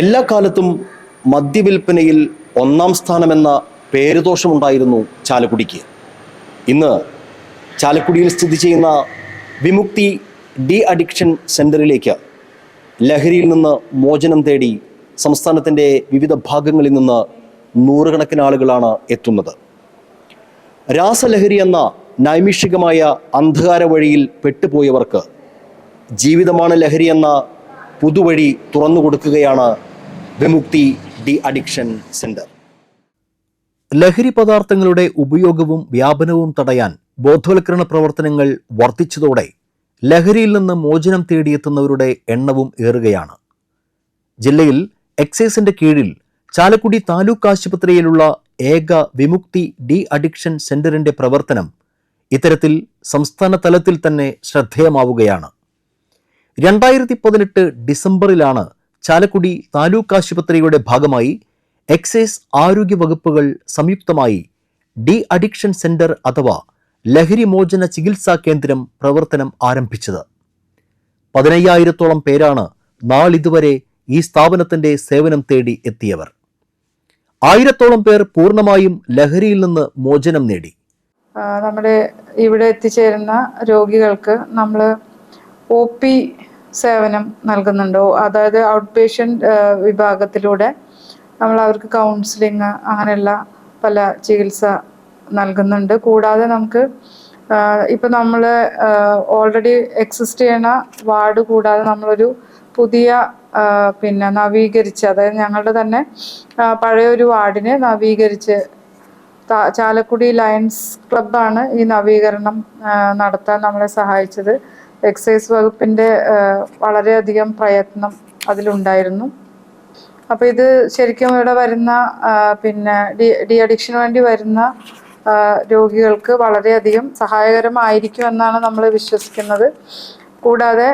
എല്ലാ കാലത്തും മദ്യവിൽപ്പനയിൽ ഒന്നാം സ്ഥാനമെന്ന പേരുദോഷമുണ്ടായിരുന്നു ചാലക്കുടിക്ക്. ഇന്ന് ചാലക്കുടിയിൽ സ്ഥിതി ചെയ്യുന്ന വിമുക്തി ഡി അഡിക്ഷൻ സെന്ററിലേക്ക് ലഹരിയിൽ നിന്ന് മോചനം തേടി സംസ്ഥാനത്തിന്റെ വിവിധ ഭാഗങ്ങളിൽ നിന്ന് നൂറുകണക്കിന് ആളുകളാണ് എത്തുന്നത്. രാസലഹരി എന്ന നൈമിഷികമായ അന്ധകാര വഴിയിൽ പെട്ടുപോയവർക്ക് ജീവിതമാണ് ലഹരി എന്ന പുതുവഴി തുറന്നു കൊടുക്കുകയാണ് വിമുക്തി ഡി അഡിക്ഷൻ സെന്റർ. ലഹരി പദാർത്ഥങ്ങളുടെ ഉപയോഗവും വ്യാപനവും തടയാൻ ബോധവൽക്കരണ പ്രവർത്തനങ്ങൾ വർദ്ധിച്ചതോടെ ലഹരിയിൽ നിന്ന് മോചനം തേടിയെത്തുന്നവരുടെ എണ്ണവും ഏറുകയാണ്. ജില്ലയിൽ എക്സൈസിന്റെ കീഴിൽ ചാലക്കുടി താലൂക്ക് ആശുപത്രിയിലുള്ള ഏക വിമുക്തി ഡി അഡിക്ഷൻ സെന്ററിന്റെ പ്രവർത്തനം ഇത്തരത്തിൽ സംസ്ഥാന തലത്തിൽ തന്നെ ശ്രദ്ധേയമാവുകയാണ്. രണ്ടായിരത്തി പതിനെട്ട് ഡിസംബറിലാണ് ചാലക്കുടി താലൂക്ക് ആശുപത്രിയുടെ ഭാഗമായി എക്സൈസ് ആരോഗ്യ വകുപ്പുകൾ സംയുക്തമായി ഡി അഡിക്ഷൻ സെന്റർ അഥവാ ലഹരി മോചന ചികിത്സാ കേന്ദ്രം പ്രവർത്തനം ആരംഭിച്ചത്. പതിനയ്യായിരത്തോളം പേരാണ് നാളിതുവരെ ഈ സ്ഥാപനത്തിന്റെ സേവനം തേടി എത്തിയവർ. ആയിരത്തോളം പേർ പൂർണമായും ലഹരിയിൽ നിന്ന് മോചനം നേടി. നമ്മുടെ ഇവിടെ എത്തിച്ചേരുന്ന രോഗികൾക്ക് നമ്മൾ ഒ പി സേവനം നൽകുന്നുണ്ടോ? അതായത് ഔട്ട് പേഷ്യന്റ് വിഭാഗത്തിലൂടെ നമ്മൾ അവർക്ക് കൗൺസിലിങ് അങ്ങനെയുള്ള പല ചികിത്സ നൽകുന്നുണ്ട്. കൂടാതെ നമുക്ക് ഇപ്പം നമ്മൾ ഓൾറെഡി എക്സിസ്റ്റ് ചെയ്യണ വാർഡ് കൂടാതെ നമ്മളൊരു പുതിയ പിന്നെ നവീകരിച്ച് അതായത് ഞങ്ങളുടെ തന്നെ പഴയ ഒരു വാർഡിനെ നവീകരിച്ച് ചാലക്കുടി ലയൺസ് ക്ലബ്ബാണ് ഈ നവീകരണം നടത്താൻ നമ്മളെ സഹായിച്ചത്. എക്സൈസ് വകുപ്പിന്റെ വളരെയധികം പ്രയത്നം അതിലുണ്ടായിരുന്നു. അപ്പോൾ ഇത് ശരിക്കും ഇവിടെ വരുന്ന പിന്നെ ഡി അഡിക്ഷന് വേണ്ടി വരുന്ന രോഗികൾക്ക് വളരെയധികം സഹായകരമായിരിക്കും എന്നാണ് നമ്മൾ വിശ്വസിക്കുന്നത്. കൂടാതെ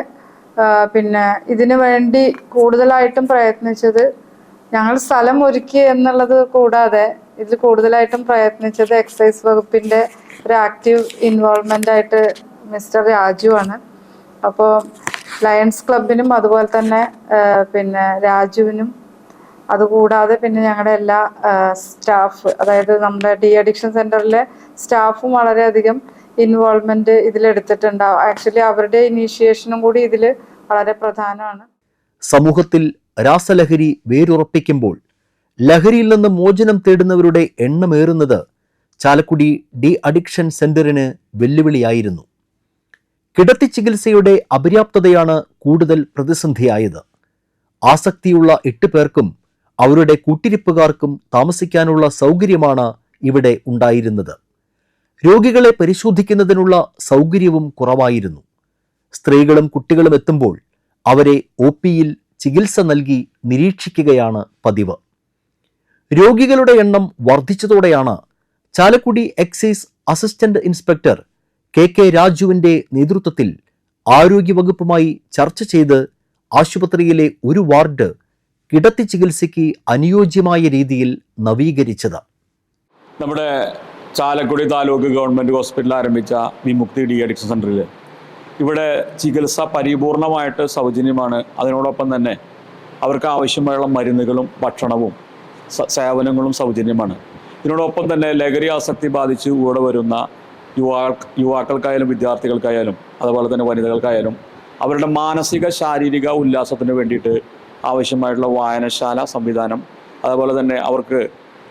പിന്നെ ഇതിനു വേണ്ടി കൂടുതലായിട്ടും പ്രയത്നിച്ചത് ഞങ്ങൾ സ്ഥലം ഒരുക്കി എന്നുള്ളത് കൂടാതെ ഇതിൽ കൂടുതലായിട്ടും പ്രയത്നിച്ചത് എക്സൈസ് വകുപ്പിന്റെ ഒരു ആക്റ്റീവ് ഇൻവോൾവ്മെന്റ് ആയിട്ട് മിസ്റ്റർ രാജു ആണ് അപ്പോൾ ലയൺസ് ക്ലബിനും അതുപോലെ തന്നെ പിന്നെ രാജുവിനും അതുകൂടാതെ പിന്നെ ഞങ്ങളുടെ എല്ലാ സ്റ്റാഫ് അതായത് നമ്മുടെ ഡി അഡിക്ഷൻ സെന്ററിലെ സ്റ്റാഫും വളരെയധികം ഇൻവോൾവ്മെന്റ് ഇതിലെടുത്തിട്ടുണ്ടാവും ആക്ച്വലി അവരുടെ ഇനീഷ്യേഷനും കൂടി ഇതിൽ വളരെ പ്രധാനമാണ്. സമൂഹത്തിൽ രാസലഹരി വേരുറപ്പിക്കുമ്പോൾ ലഹരിയിൽ നിന്ന് മോചനം തേടുന്നവരുടെ എണ്ണമേറുന്നത് ചാലക്കുടി ഡി അഡിക്ഷൻ സെന്ററിന് വെല്ലുവിളിയായിരുന്നു. കിടത്തി ചികിത്സയുടെ അപര്യാപ്തതയാണ് കൂടുതൽ പ്രതിസന്ധിയായത്. ആസക്തിയുള്ള എട്ട് പേർക്കും അവരുടെ കൂട്ടിരിപ്പുകാർക്കും താമസിക്കാനുള്ള സൗകര്യമാണ് ഇവിടെ ഉണ്ടായിരുന്നത്. രോഗികളെ പരിശോധിക്കുന്നതിനുള്ള സൗകര്യവും കുറവായിരുന്നു. സ്ത്രീകളും കുട്ടികളും എത്തുമ്പോൾ അവരെ ഒ പിയിൽ ചികിത്സ നൽകി നിരീക്ഷിക്കുകയാണ് പതിവ്. രോഗികളുടെ എണ്ണം വർദ്ധിച്ചതോടെയാണ് Chalakudy excise assistant inspector K K രാജുവിന്റെ നേതൃത്വത്തിൽ ആരോഗ്യവകുപ്പുമായി ചർച്ച ചെയ്ത് ആശുപത്രിയിലെ ഒരു വാർഡ് കിടത്തി ചികിത്സയ്ക്ക് അനുയോജ്യമായ രീതിയിൽ നവീകരിച്ചത്. നമ്മുടെ ചാലക്കുടി താലൂക്ക് ഗവൺമെന്റ് ഹോസ്പിറ്റൽ ആരംഭിച്ച വിമുക്തി ഡി അഡിക്ഷൻ സെന്ററിൽ ഇവിടെ ചികിത്സ പരിപൂർണമായിട്ട് സൗജന്യമാണ്. അതിനോടൊപ്പം തന്നെ അവർക്ക് ആവശ്യമായുള്ള മരുന്നുകളും ഭക്ഷണവും സേവനങ്ങളും സൗജന്യമാണ്. ഇതിനോടൊപ്പം തന്നെ ലഹരി ആസക്തി ബാധിച്ച് കൂടെ വരുന്ന യുവാ യുവാക്കൾക്കായാലും വിദ്യാർത്ഥികൾക്കായാലും അതുപോലെ തന്നെ വനിതകൾക്കായാലും അവരുടെ മാനസിക ശാരീരിക ഉല്ലാസത്തിന് വേണ്ടിയിട്ട് ആവശ്യമായിട്ടുള്ള വായനശാല സംവിധാനം അതുപോലെ തന്നെ അവർക്ക്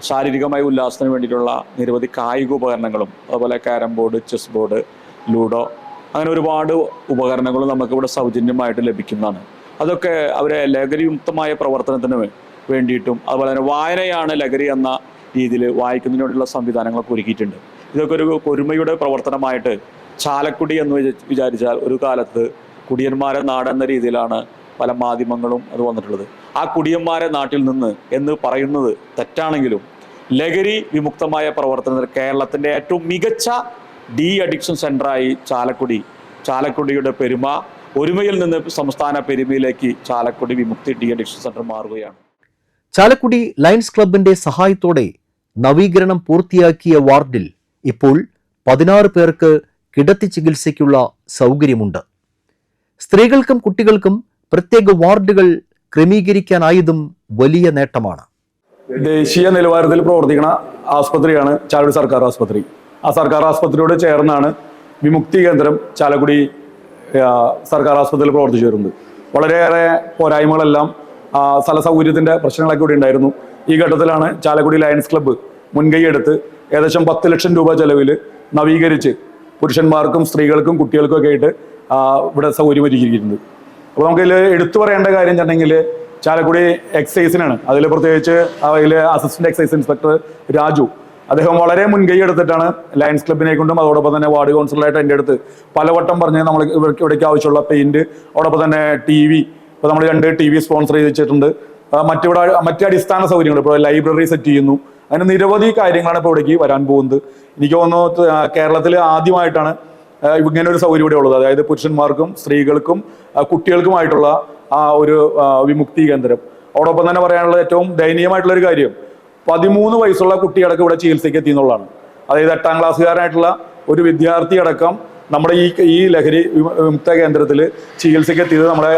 ശാരീരികമായ ഉല്ലാസത്തിന് വേണ്ടിയിട്ടുള്ള നിരവധി കായിക ഉപകരണങ്ങളും അതുപോലെ carrom board chess board ludo അങ്ങനെ ഒരുപാട് ഉപകരണങ്ങളും നമുക്കിവിടെ സൗജന്യമായിട്ട് ലഭിക്കുന്നതാണ്. അതൊക്കെ അവരെ ലഹരിയുക്തമായ പ്രവർത്തനത്തിന് വേണ്ടിയിട്ടും അതുപോലെ തന്നെ വായനയാണ് ലഹരി എന്ന രീതിയിൽ വായിക്കുന്നതിനോടുള്ള സംവിധാനങ്ങളൊക്കെ ഒരുക്കിയിട്ടുണ്ട്. ഇതൊക്കെ ഒരു ഒരുമയുടെ പ്രവർത്തനമായിട്ട് ചാലക്കുടി എന്ന് വിചാ- വിചാരിച്ചാൽ ഒരു കാലത്ത് കുടിയന്മാരെ നാടെന്ന രീതിയിലാണ് പല മാധ്യമങ്ങളും അത് വന്നിട്ടുള്ളത്. ആ കുടിയന്മാരെ നാട്ടിൽ നിന്ന് എന്ന് പറയുന്നത് തെറ്റാണെങ്കിലും ലഹരി വിമുക്തമായ പ്രവർത്തനത്തിൽ കേരളത്തിന്റെ ഏറ്റവും മികച്ച ഡി അഡിക്ഷൻ സെന്ററായി ചാലക്കുടി ചാലക്കുടിയുടെ പെരുമ ഒരുമയിൽ നിന്ന് സംസ്ഥാന പെരുമയിലേക്ക് Chalakudy Vimukthi de addiction centre മാറുകയാണ്. ചാലക്കുടി ലയൺസ് ക്ലബിന്റെ സഹായത്തോടെ നവീകരണം പൂർത്തിയാക്കിയ വാർഡിൽ ഇപ്പോൾ പതിനാറ് പേർക്ക് കിടത്തി ചികിത്സയ്ക്കുള്ള സൗകര്യമുണ്ട്. സ്ത്രീകൾക്കും കുട്ടികൾക്കും പ്രത്യേക വാർഡുകൾ ക്രമീകരിക്കാനായതും വലിയ നേട്ടമാണ്. ദേശീയ നിലവാരത്തിൽ പ്രവർത്തിക്കുന്ന ആസ്പത്രിയാണ് ചാലക്കുടി സർക്കാർ ആസ്പത്രി. ആ സർക്കാർ ആസ്പത്രിയോട് ചേർന്നാണ് വിമുക്തി കേന്ദ്രം ചാലക്കുടി സർക്കാർ ആസ്പത്രിയിൽ പ്രവർത്തിച്ചു വരുന്നത്. വളരെയേറെ പോരായ്മകളെല്ലാം ആ, സ്ഥല സൗകര്യത്തിന്റെ പ്രശ്നങ്ങളൊക്കെ ഇവിടെ ഉണ്ടായിരുന്നു. ഈ ഘട്ടത്തിലാണ് ചാലക്കുടി ലയൺസ് ക്ലബ്ബ് മുൻകൈ എടുത്ത് ഏകദേശം പത്ത് ലക്ഷം രൂപ ചെലവിൽ നവീകരിച്ച് പുരുഷന്മാർക്കും സ്ത്രീകൾക്കും കുട്ടികൾക്കും ഒക്കെ ആയിട്ട് ഇവിടെ സൗകര്യം ഒരുക്കിയിരിക്കുന്നത്. അപ്പോൾ നമുക്കിതിൽ എടുത്തു പറയേണ്ട കാര്യം വെച്ചിട്ടുണ്ടെങ്കിൽ ചാലക്കുടി എക്സൈസിനാണ്. അതിൽ പ്രത്യേകിച്ച് അതിൽ അസിസ്റ്റന്റ് എക്സൈസ് ഇൻസ്പെക്ടർ രാജു. അദ്ദേഹം വളരെ മുൻകൈ എടുത്തിട്ടാണ് ലയൺസ് ക്ലബിനെ കൊണ്ടും അതോടൊപ്പം തന്നെ വാർഡ് കൗൺസിലറായിട്ട് എന്റെ അടുത്ത് പലവട്ടം പറഞ്ഞ് നമ്മൾ ഇവർക്ക് ഇവിടേക്ക് ആവശ്യമുള്ള പെയിന്റ് അതോടൊപ്പം തന്നെ ടി വി ഇപ്പോൾ നമ്മൾ രണ്ട് ടി വി സ്പോൺസർ ചെയ്തിട്ടുണ്ട്. മറ്റിവിടെ മറ്റ് അടിസ്ഥാന സൗകര്യങ്ങൾ ഇപ്പോൾ ലൈബ്രറി സെറ്റ് ചെയ്യുന്നു. അങ്ങനെ നിരവധി കാര്യങ്ങളാണ് ഇപ്പോൾ ഇവിടേക്ക് വരാൻ പോകുന്നത്. എനിക്ക് തോന്നുന്നു കേരളത്തിൽ ആദ്യമായിട്ടാണ് ഇങ്ങനെ ഒരു സൗകര്യം ഇവിടെ ഉള്ളത്. അതായത് പുരുഷന്മാർക്കും സ്ത്രീകൾക്കും കുട്ടികൾക്കുമായിട്ടുള്ള ആ ഒരു വിമുക്തി കേന്ദ്രം. അതോടൊപ്പം തന്നെ പറയാനുള്ള ഏറ്റവും ദയനീയമായിട്ടുള്ള ഒരു കാര്യം പതിമൂന്ന് വയസ്സുള്ള കുട്ടിയടക്കം ഇവിടെ ചികിത്സയ്ക്ക് എത്തി എന്നുള്ളതാണ്. അതായത് എട്ടാം ക്ലാസ്സുകാരനായിട്ടുള്ള ഒരു വിദ്യാർത്ഥി അടക്കം നമ്മുടെ ഈ ഈ ലഹരി വിമു- വിമുക്ത കേന്ദ്രത്തിൽ ചികിത്സയ്ക്ക് എത്തിയത് നമ്മളെ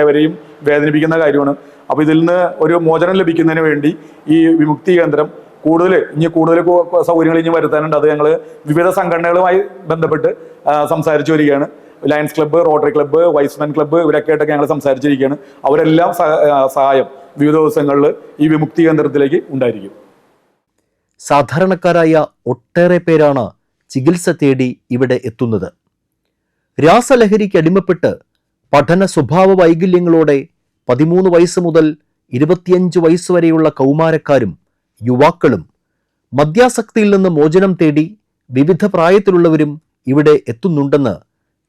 എവരെയും വേദനിപ്പിക്കുന്ന കാര്യമാണ്. അപ്പോൾ ഇതിൽ നിന്ന് ഒരു മോചനം ലഭിക്കുന്നതിന് വേണ്ടി ഈ വിമുക്തി കേന്ദ്രം കൂടുതൽ ഇനി കൂടുതൽ സൗകര്യങ്ങൾ ഇനി വരുത്താനുണ്ട്. അത് ഞങ്ങൾ വിവിധ സംഘടനകളുമായി ബന്ധപ്പെട്ട് സംസാരിച്ചു വരികയാണ്. Lions club rotary club Y's Men club ഇവരൊക്കെ ആയിട്ടൊക്കെ ഞങ്ങൾ സംസാരിച്ചിരിക്കുകയാണ്. അവരെല്ലാം സഹായം വിവിധ ദിവസങ്ങളിൽ ഈ വിമുക്തി കേന്ദ്രത്തിലേക്ക് ഉണ്ടായിരിക്കും. സാധാരണക്കാരായ ഒട്ടേറെ പേരാണ് ചികിത്സ തേടി ഇവിടെ എത്തുന്നത്. രാസലഹരിക്ക് അടിമപ്പെട്ട് പഠന സ്വഭാവ വൈകല്യങ്ങളോടെ പതിമൂന്ന് വയസ്സ് മുതൽ ഇരുപത്തിയഞ്ച് വയസ്സ് വരെയുള്ള കൗമാരക്കാരും യുവാക്കളും മദ്യാസക്തിയിൽ നിന്ന് മോചനം തേടി വിവിധ പ്രായത്തിലുള്ളവരും ഇവിടെ എത്തുന്നുണ്ടെന്ന്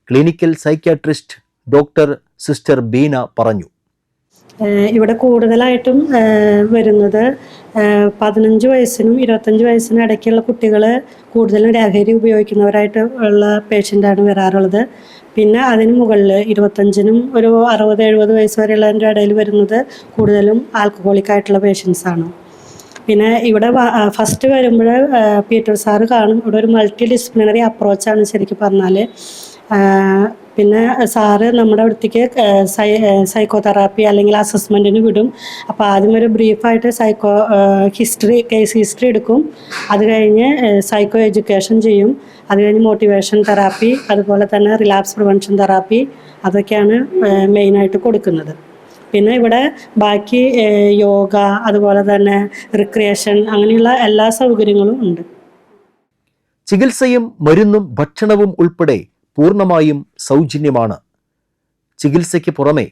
clinical psychiatrist doctor sister Beena പറഞ്ഞു. ഇവിടെ കൂടുതലായിട്ടും വരുന്നത് പതിനഞ്ച് വയസ്സിനും ഇരുപത്തഞ്ച് വയസ്സിനും ഇടയ്ക്കുള്ള കുട്ടികൾ കൂടുതലും ലഹരി ഉപയോഗിക്കുന്നവരായിട്ട് ഉള്ള പേഷ്യന്റാണ് വരാറുള്ളത്. പിന്നെ അതിന് മുകളിൽ ഇരുപത്തഞ്ചിനും ഒരു അറുപത് എഴുപത് വയസ്സ് വരെയുള്ളതിന്റെ ഇടയിൽ വരുന്നത് കൂടുതലും ആൽക്കഹോളിക് ആയിട്ടുള്ള പേഷ്യൻസ് ആണ്. പിന്നെ ഇവിടെ ഫസ്റ്റ് വരുമ്പോൾ പീറ്റർ സാറ് കാണും. ഇവിടെ ഒരു മൾട്ടി ഡിസിപ്ലിനറി അപ്രോച്ചാണ് ശരിക്കും പറഞ്ഞാൽ പിന്നെ സാറ് നമ്മുടെ അടുത്തേക്ക് സൈ സൈക്കോ തെറാപ്പി അല്ലെങ്കിൽ അസസ്മെന്റിന് വിടും. അപ്പോൾ ആദ്യം ഒരു ബ്രീഫായിട്ട് സൈക്കോ ഹിസ്റ്ററി കേസ് ഹിസ്റ്ററി എടുക്കും. അത് കഴിഞ്ഞ് സൈക്കോ എഡ്യൂക്കേഷൻ ചെയ്യും. അത് കഴിഞ്ഞ് മോട്ടിവേഷൻ തെറാപ്പി അതുപോലെ തന്നെ റിലാപ്സ് പ്രിവെൻഷൻ തെറാപ്പി അതൊക്കെയാണ് മെയിനായിട്ട് കൊടുക്കുന്നത്. പിന്നെ ഇവിടെ ബാക്കി യോഗ അതുപോലെ തന്നെ റിക്രിയേഷൻ അങ്ങനെയുള്ള എല്ലാ സൗകര്യങ്ങളും ഉണ്ട്. ചികിത്സയും മരുന്നും ഭക്ഷണവും ഉൾപ്പെടെ പൂർണമായും സൗജന്യമാണ്. ചികിത്സയ്ക്ക് പുറമെ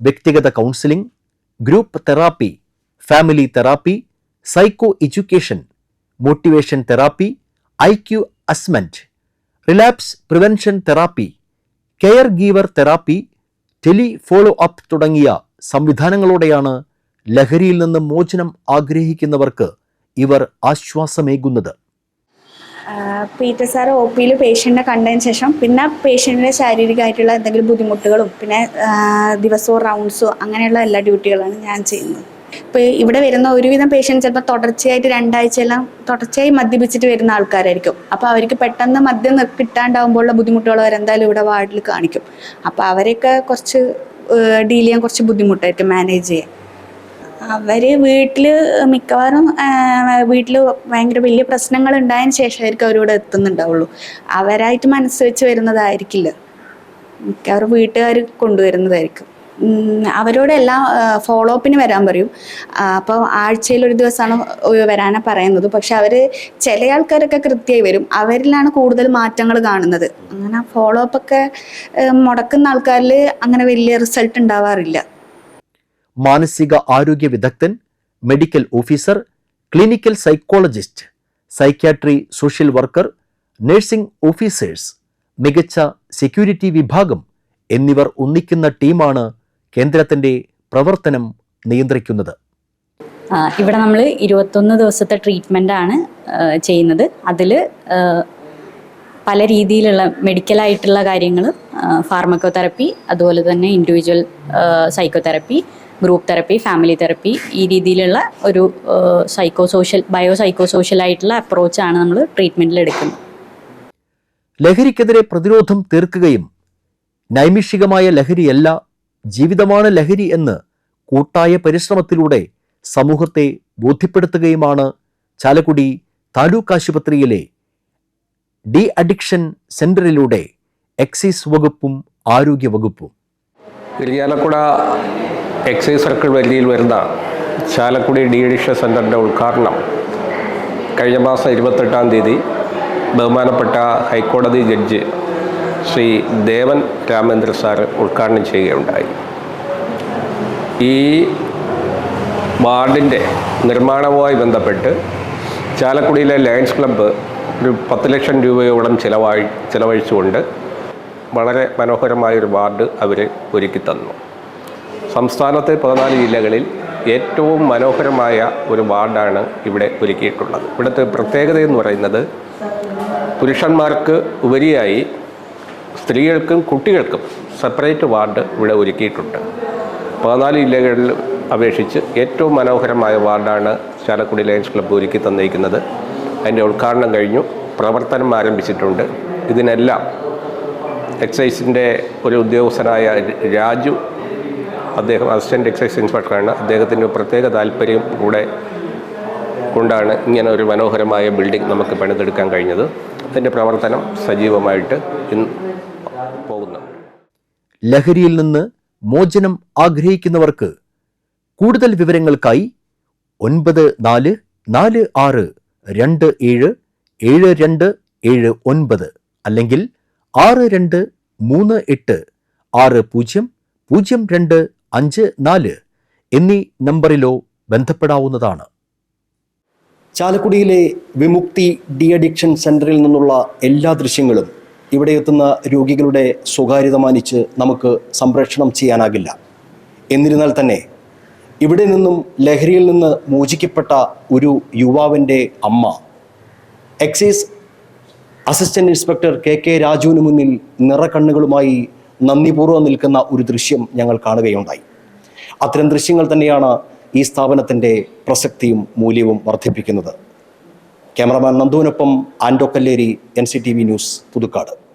വ്യക്തിഗത counselling group therapy family therapy psycho education motivation therapy I Q assessment relapse prevention therapy care giver therapy tele follow up തുടങ്ങിയ സംവിധാനങ്ങളോടെയാണ് ലഹരിയിൽ നിന്ന് മോചനം ആഗ്രഹിക്കുന്നവർക്ക് ഇവർ ആശ്വാസമേകുന്നത്. പീറ്റർ സാർ ഒ പിയിൽ പേഷ്യന്റിനെ കണ്ടതിന് ശേഷം പിന്നെ പേഷ്യന്റിന്റെ ശാരീരികമായിട്ടുള്ള എന്തെങ്കിലും ബുദ്ധിമുട്ടുകളും പിന്നെ ദിവസവും റൗണ്ട്സോ അങ്ങനെയുള്ള എല്ലാ ഡ്യൂട്ടികളാണ് ഞാൻ ചെയ്യുന്നത്. ഇപ്പോൾ ഇവിടെ വരുന്ന ഒരുവിധം പേഷ്യന്റ് ചിലപ്പോൾ തുടർച്ചയായിട്ട് രണ്ടാഴ്ചയെല്ലാം തുടർച്ചയായി മദ്യപിച്ചിട്ട് വരുന്ന ആൾക്കാരായിരിക്കും. അപ്പോൾ അവർക്ക് പെട്ടെന്ന് മദ്യം കിട്ടാണ്ടാവുമ്പോഴുള്ള ബുദ്ധിമുട്ടുകൾ അവരെന്തായാലും ഇവിടെ വാർഡിൽ കാണിക്കും. അപ്പോൾ അവരെയൊക്കെ കുറച്ച് ഡീൽ ചെയ്യാൻ കുറച്ച് ബുദ്ധിമുട്ടായിരിക്കും മാനേജ് ചെയ്യാൻ. അവർ വീട്ടിൽ മിക്കവാറും വീട്ടിൽ ഭയങ്കര വലിയ പ്രശ്നങ്ങൾ ഉണ്ടായതിന് ശേഷമായിരിക്കും അവരിവിടെ എത്തുന്നുണ്ടാവുള്ളൂ. അവരായിട്ട് മനസ്സ് വെച്ച് വരുന്നതായിരിക്കില്ല. മിക്കവാറും വീട്ടുകാർ കൊണ്ടുവരുന്നതായിരിക്കും. അവരോട് എല്ലാം ഫോളോ അപ്പിന് വരാൻ പറയും. അപ്പോൾ ആഴ്ചയിൽ ഒരു ദിവസമാണ് വരാനാണ് പറയുന്നത്. പക്ഷെ അവർ ചില ആൾക്കാരൊക്കെ കൃത്യമായി വരും. അവരിലാണ് കൂടുതൽ മാറ്റങ്ങൾ കാണുന്നത്. അങ്ങനെ ഫോളോ അപ്പ് ഒക്കെ മുടക്കുന്ന ആൾക്കാരിൽ അങ്ങനെ വലിയ റിസൾട്ട് ഉണ്ടാവാറില്ല. മാനസിക ആരോഗ്യ വിദഗ്ധൻ medical officer clinical psychologist psychiatry social worker nursing officers മികച്ച സെക്യൂരിറ്റി വിഭാഗം എന്നിവർ ഒന്നിക്കുന്ന ടീമാണ് കേന്ദ്രത്തിന്റെ പ്രവർത്തനം നിയന്ത്രിക്കുന്നത്. ഇവിടെ നമ്മൾ ഇരുപത്തൊന്ന് ദിവസത്തെ ട്രീറ്റ്മെന്റ് ആണ് ചെയ്യുന്നത്. അതിൽ പല രീതിയിലുള്ള മെഡിക്കലായിട്ടുള്ള കാര്യങ്ങൾ ഫാർമക്കോ തെറപ്പി അതുപോലെ തന്നെ individual psycho therapy group therapy family therapy ഈ രീതിയിലുള്ള ഒരു psycho social bio psycho social ആയിട്ടുള്ള അപ്രോച്ചാണ് നമ്മൾ ട്രീറ്റ്മെന്റിൽ എടുക്കുന്നത്. ലഹരിക്കെതിരെ പ്രതിരോധം തീർക്കുകയും നൈമിഷികമായ ലഹരിയല്ല ജീവിതമാണ് ലഹരി എന്ന് കൂട്ടായ പരിശ്രമത്തിലൂടെ സമൂഹത്തെ ബോധ്യപ്പെടുത്തുകയുമാണ് ചാലക്കുടി താലൂക്ക് ആശുപത്രിയിലെ ഡി അഡിക്ഷൻ സെന്ററിലൂടെ എക്സൈസ് വകുപ്പും ആരോഗ്യ വകുപ്പും. ഇരിയാലക്കുട എക്സൈസ് സർക്കിൾ വരിയിൽ വരുന്ന ചാലക്കുടി ഡി അഡിക്ഷൻ സെന്ററിന്റെ ഉദ്ഘാടനം കഴിഞ്ഞ മാസം ഇരുപത്തെട്ടാം തീയതി ബഹുമാനപ്പെട്ട high court judge Sri Devan Ramendra sir ഉദ്ഘാടനം ചെയ്യുകയുണ്ടായി. ഈ വാർഡിന്റെ നിർമ്മാണവുമായി ബന്ധപ്പെട്ട് ചാലക്കുടിയിലെ ലയൺസ് ക്ലബ്ബ് ഒരു പത്ത് ലക്ഷം രൂപയോളം ചിലവായി ചിലവഴിച്ചുകൊണ്ട് വളരെ മനോഹരമായൊരു വാർഡ് അവർ ഒരുക്കി തന്നു. സംസ്ഥാനത്തെ പതിനാല് ജില്ലകളിൽ ഏറ്റവും മനോഹരമായ ഒരു വാർഡാണ് ഇവിടെ ഒരുക്കിയിട്ടുള്ളത്. ഇവിടുത്തെ പ്രത്യേകത എന്ന് പറയുന്നത് പുരുഷന്മാർക്ക് ഉപരിയായി സ്ത്രീകൾക്കും കുട്ടികൾക്കും സെപ്പറേറ്റ് വാർഡ് ഇവിടെ ഒരുക്കിയിട്ടുണ്ട്. പതിനാല് ജില്ലകളിൽ അപേക്ഷിച്ച് ഏറ്റവും മനോഹരമായ വാർഡാണ് ചാലക്കുടി ലയൻസ് ക്ലബ്ബ് ഒരുക്കി തന്നിരിക്കുന്നത്. അതിന്റെ ഉദ്ഘാടനം കഴിഞ്ഞു. പ്രവർത്തനം ആരംഭിച്ചിട്ടുണ്ട്. ഇതിനെല്ലാം എക്സൈസിന്റെ ഒരു ഉദ്യോഗസ്ഥനായ രാജു അദ്ദേഹം അസിസ്റ്റന്റ് എക്സൈസ് ഇൻസ്പെക്ടറാണ്. അദ്ദേഹത്തിന്റെ പ്രത്യേക താല്പര്യം കൂടെ കൊണ്ടാണ് ഇങ്ങനെ ഒരു മനോഹരമായ ബിൽഡിംഗ് നമുക്ക് പണിതെടുക്കാൻ കഴിഞ്ഞത്. അതിന്റെ പ്രവർത്തനം സജീവമായിട്ട് ഇന്ന് പോകുന്നു. ലഹരിയിൽ നിന്ന് മോചനം ആഗ്രഹിക്കുന്നവർക്ക് കൂടുതൽ വിവരങ്ങൾക്കായി ഒൻപത് നാല് നാല് ആറ് രണ്ട് ഏഴ് ഏഴ് രണ്ട് ഏഴ് ഒൻപത് അല്ലെങ്കിൽ ആറ് രണ്ട് മൂന്ന് എട്ട് ആറ് പൂജ്യം പൂജ്യം രണ്ട് അഞ്ച് നാല് എന്നീ നമ്പറിലോ ബന്ധപ്പെടാവുന്നതാണ്. ചാലക്കുടിയിലെ വിമുക്തി ഡി അഡിക്ഷൻ സെന്ററിൽ നിന്നുള്ള എല്ലാ ദൃശ്യങ്ങളും ഇവിടെ എത്തുന്ന രോഗികളുടെ സ്വകാര്യത മാനിച്ച് നമുക്ക് സംപ്രേഷണം ചെയ്യാനാകില്ല. എന്നിരുന്നാൽ തന്നെ ഇവിടെ നിന്നും ലഹരിയിൽ നിന്ന് മോചിക്കപ്പെട്ട ഒരു യുവാവിന്റെ അമ്മ. Excise assistant inspector K K രാജുവിന് മുന്നിൽ നിറക്കണ്ണുകളുമായി നന്ദിപൂർവം നിൽക്കുന്ന ഒരു ദൃശ്യം ഞങ്ങൾ കാണുകയുണ്ടായി. അത്തരം ദൃശ്യങ്ങൾ തന്നെയാണ് ഈ സ്ഥാപനത്തിന്റെ പ്രസക്തിയും മൂല്യവും വർദ്ധിപ്പിക്കുന്നത്. ക്യാമറമാൻ നന്ദുവിനൊപ്പം ആൻഡോ കല്ലേരി എൻ ന്യൂസ് പുതുക്കാട്.